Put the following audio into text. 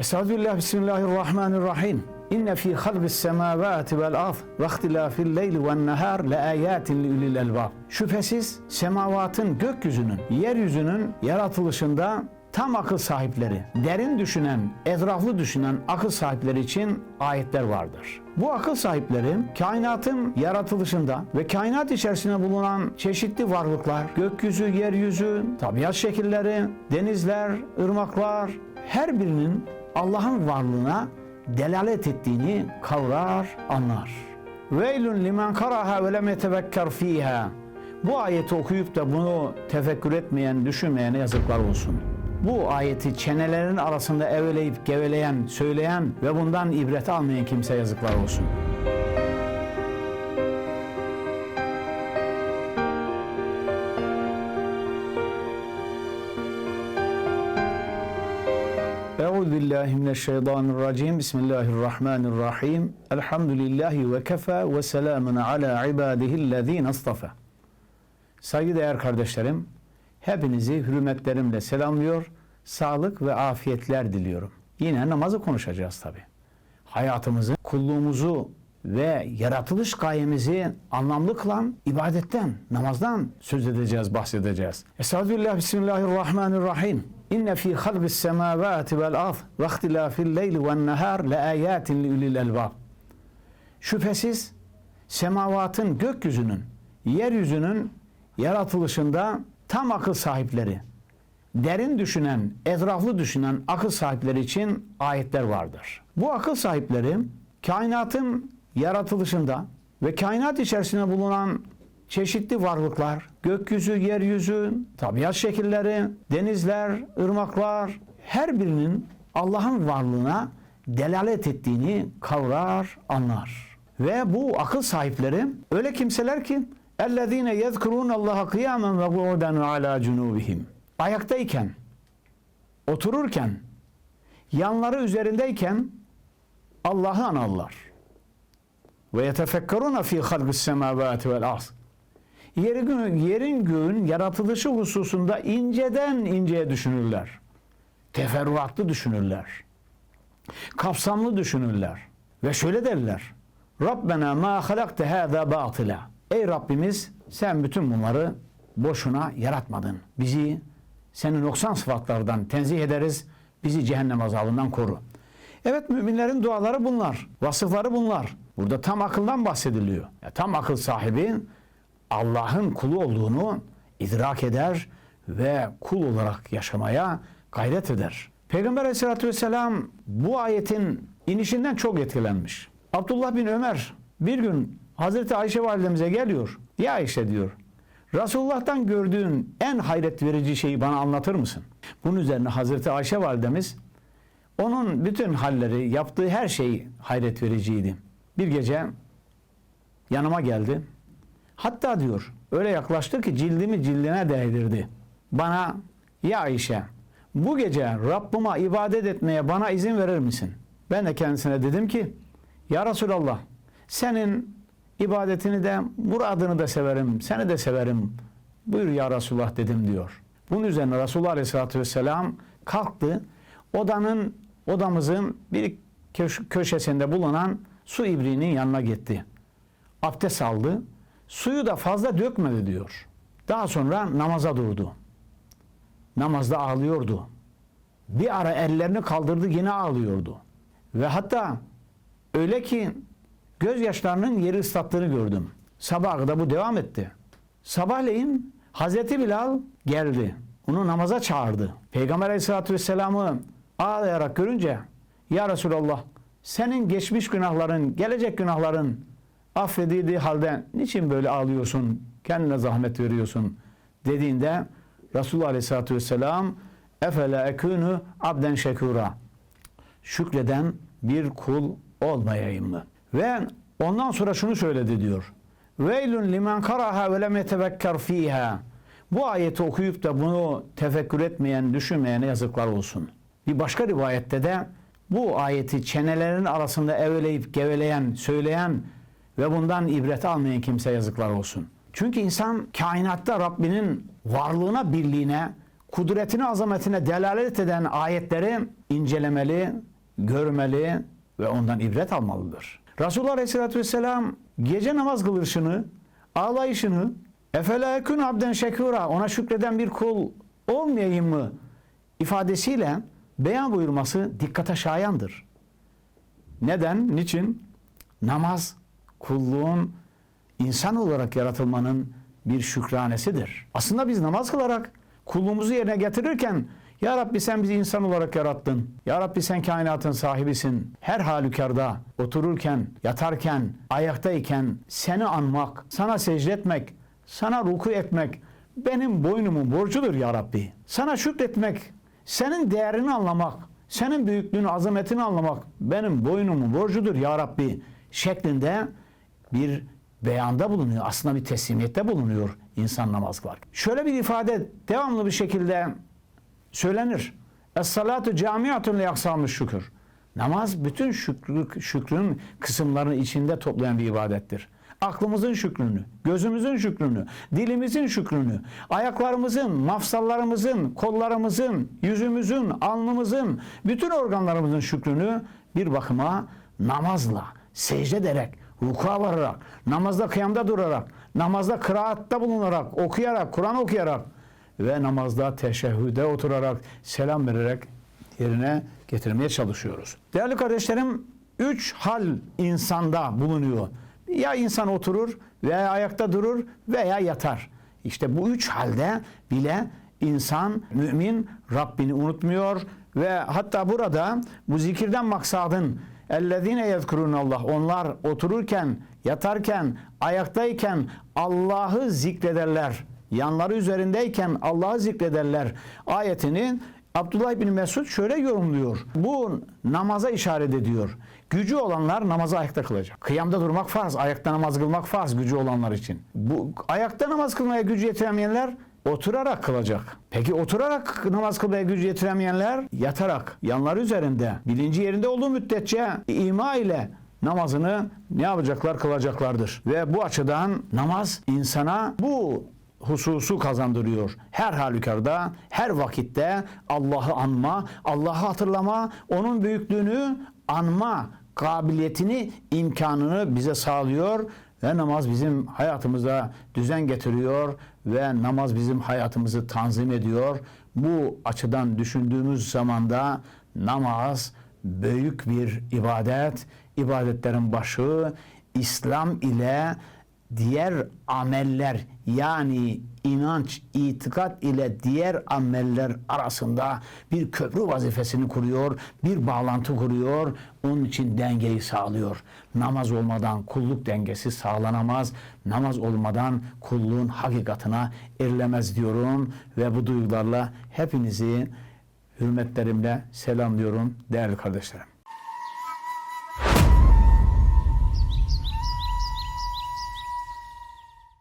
Estağfirullah, Bismillahirrahmanirrahim. İnne fi halqis semavati vel ard ve ihtilafil leyli ven nehar le ayatin li ulil elbab. Şüphesiz semavatın, gökyüzünün, yeryüzünün yaratılışında tam akıl sahipleri, derin düşünen, etraflı düşünen akıl sahipleri için ayetler vardır. Bu akıl sahipleri kainatın yaratılışında ve kainat içerisinde bulunan çeşitli varlıklar, gökyüzü, yeryüzü, tabiat şekilleri, denizler, ırmaklar her birinin Allah'ın varlığına delalet ettiğini kavrar, anlar. Veylün limen karaha ve lem yetevekker fiha. Bu ayeti okuyup da bunu tefekkür etmeyen, düşünmeyene yazıklar olsun. Bu ayeti çenelerin arasında eveleyip geveleyen, söyleyen ve bundan ibret almayan kimse yazıklar olsun. Euzu billahi mineşşeytanirracim. Bismillahirrahmanirrahim. Elhamdülillahi ve kefa ve selamun ala ibadihillezine istafa. Saygıdeğer kardeşlerim, hepinizi hürmetlerimle selamlıyor, sağlık ve afiyetler diliyorum. Yine namazı konuşacağız tabi. Hayatımızı, kulluğumuzu ve yaratılış gayemizi anlamlı kılan ibadetten, namazdan söz edeceğiz, bahsedeceğiz. Estağfirullah, Bismillahirrahmanirrahim. İnne fi halqis semavati vel ard ve ihtilafil leyli ven nehar le ayatin li ulil elbab. Şüphesiz semavatın, gökyüzünün, yeryüzünün yaratılışında tam akıl sahipleri, derin düşünen, etraflı düşünen akıl sahipleri için ayetler vardır. Bu akıl sahipleri kainatın yaratılışında ve kainat içerisinde bulunan çeşitli varlıklar, gökyüzü, yeryüzü, tabiat şekilleri, denizler, ırmaklar her birinin Allah'ın varlığına delalet ettiğini kavrar, anlar. Ve bu akıl sahipleri öyle kimseler ki اَلَّذ۪ينَ يَذْكُرُونَ اللّٰهَ قِيَامًا وَقُعُدًا عَلَى جُنُوبِهِمْ Ayaktayken, otururken, yanları üzerindeyken Allah'ı anarlar. Ve yetefekkeruna fi halqis semavati vel ard. Yerin, yerin göğün yaratılışı hususunda inceden inceye düşünürler. Teferruatlı düşünürler. Kapsamlı düşünürler. Ve şöyle derler. Rabbena ma halakte hâzâ batıla. Ey Rabbimiz sen bütün bunları boşuna yaratmadın. Bizi senin noksan sıfatlardan tenzih ederiz. Bizi cehennem azabından koru. Evet müminlerin duaları bunlar. Vasıfları bunlar. Burada tam akıldan bahsediliyor. Ya, tam akıl sahibi Allah'ın kulu olduğunu idrak eder ve kul olarak yaşamaya gayret eder. Peygamber aleyhissalatü vesselam bu ayetin inişinden çok etkilenmiş. Abdullah bin Ömer bir gün Hazreti Ayşe validemize geliyor. Ya Ayşe diyor. Resulullah'tan gördüğün en hayret verici şeyi bana anlatır mısın? Bunun üzerine Hazreti Ayşe validemiz onun bütün halleri, yaptığı her şey hayret vericiydi. Bir gece yanıma geldi. Hatta diyor öyle yaklaştı ki cildimi cildine değdirdi. Bana ya Ayşe bu gece Rabbime ibadet etmeye bana izin verir misin? Ben de kendisine dedim ki ya Resulallah senin ibadetini de muradını da severim, seni de severim. Buyur ya Resulullah dedim diyor. Bunun üzerine Resulullah Aleyhisselatü Vesselam kalktı. Odanın, odamızın bir köş- köşesinde bulunan su ibriğinin yanına gitti. Abdest aldı. Suyu da fazla dökmedi diyor. Daha sonra namaza durdu. Namazda ağlıyordu. Bir ara ellerini kaldırdı yine ağlıyordu. Ve hatta öyle ki gözyaşlarının yeri ıslattığını gördüm. Sabaha da bu devam etti. Sabahleyin Hazreti Bilal geldi. Onu namaza çağırdı. Peygamber Aleyhisselatü Vesselam'ı ağlayarak görünce Ya Resulallah senin geçmiş günahların, gelecek günahların affedildiği halde niçin böyle ağlıyorsun, kendine zahmet veriyorsun dediğinde Resulullah Aleyhisselatü Vesselam Efela ekûnü abden şekura şükreden bir kul olmayayım mı? Ve ondan sonra şunu söyledi diyor. Veylün limen karaha ve lem yetevekker fiha. Bu ayeti okuyup da bunu tefekkür etmeyen, düşünmeyene yazıklar olsun. Bir başka rivayette de bu ayeti çenelerin arasında eveleyip geveleyen, söyleyen ve bundan ibret almayan kimse yazıklar olsun. Çünkü insan kainatta Rabbinin varlığına, birliğine, kudretine, azametine delalet eden ayetleri incelemeli, görmeli ve ondan ibret almalıdır. Resulullah Aleyhisselatü Vesselam gece namaz kılışını, ağlayışını, efela ekün abden şekura ona şükreden bir kul olmayayım mı ifadesiyle beyan buyurması dikkate şayandır. Neden? Niçin? Namaz kulluğun insan olarak yaratılmanın bir şükranesidir. Aslında biz namaz kılarak kulluğumuzu yerine getirirken Ya Rabbi sen bizi insan olarak yarattın. Ya Rabbi sen kainatın sahibisin. Her halükarda otururken, yatarken, ayaktayken seni anmak, sana secde etmek, sana ruku etmek benim boynumun borcudur Ya Rabbi. Sana şükretmek, senin değerini anlamak, senin büyüklüğünü, azametini anlamak benim boynumun borcudur Ya Rabbi şeklinde bir beyanda bulunuyor. Aslında bir teslimiyette bulunuyor insan namaz kılarken. Şöyle bir ifade devamlı bir şekilde söylenir. Es-salatu camiatun li şükür. Namaz bütün şükrü, şükrün kısımlarını içinde toplayan bir ibadettir. Aklımızın şükrünü, gözümüzün şükrünü, dilimizin şükrünü, ayaklarımızın, mafsallarımızın, kollarımızın, yüzümüzün, alnımızın, bütün organlarımızın şükrünü bir bakıma namazla, secde ederek, rukuğa vararak, namazda kıyamda durarak, namazda kıraatta bulunarak, okuyarak, Kur'an okuyarak ve namazda teşehhüde oturarak, selam vererek yerine getirmeye çalışıyoruz. Değerli kardeşlerim, üç hal insanda bulunuyor. Ya insan oturur veya ayakta durur veya yatar. İşte bu üç halde bile insan, mümin Rabbini unutmuyor ve hatta burada bu zikirden maksadın Ellezine yezkurun Allah. Onlar otururken, yatarken, ayaktayken Allah'ı zikrederler. Yanları üzerindeyken Allah'ı zikrederler. Ayetinin Abdullah bin Mesud şöyle yorumluyor. Bu namaza işaret ediyor. Gücü olanlar namaza ayakta kılacak. Kıyamda durmak farz, ayakta namaz kılmak farz gücü olanlar için. Bu ayakta namaz kılmaya gücü yetiremeyenler oturarak kılacak. Peki oturarak namaz kılmaya gücü yetiremeyenler yatarak yanları üzerinde bilinci yerinde olduğu müddetçe ima ile namazını ne yapacaklar kılacaklardır. Ve bu açıdan namaz insana bu hususu kazandırıyor. Her halükarda, her vakitte Allah'ı anma, Allah'ı hatırlama, onun büyüklüğünü anma kabiliyetini, imkanını bize sağlıyor ve namaz bizim hayatımıza düzen getiriyor ve namaz bizim hayatımızı tanzim ediyor. Bu açıdan düşündüğümüz zaman da namaz büyük bir ibadet, ibadetlerin başı İslam ile diğer ameller yani inanç, itikat ile diğer ameller arasında bir köprü vazifesini kuruyor, bir bağlantı kuruyor, onun için dengeyi sağlıyor. Namaz olmadan kulluk dengesi sağlanamaz, namaz olmadan kulluğun hakikatına erilemez diyorum ve bu duygularla hepinizi hürmetlerimle selamlıyorum değerli kardeşlerim.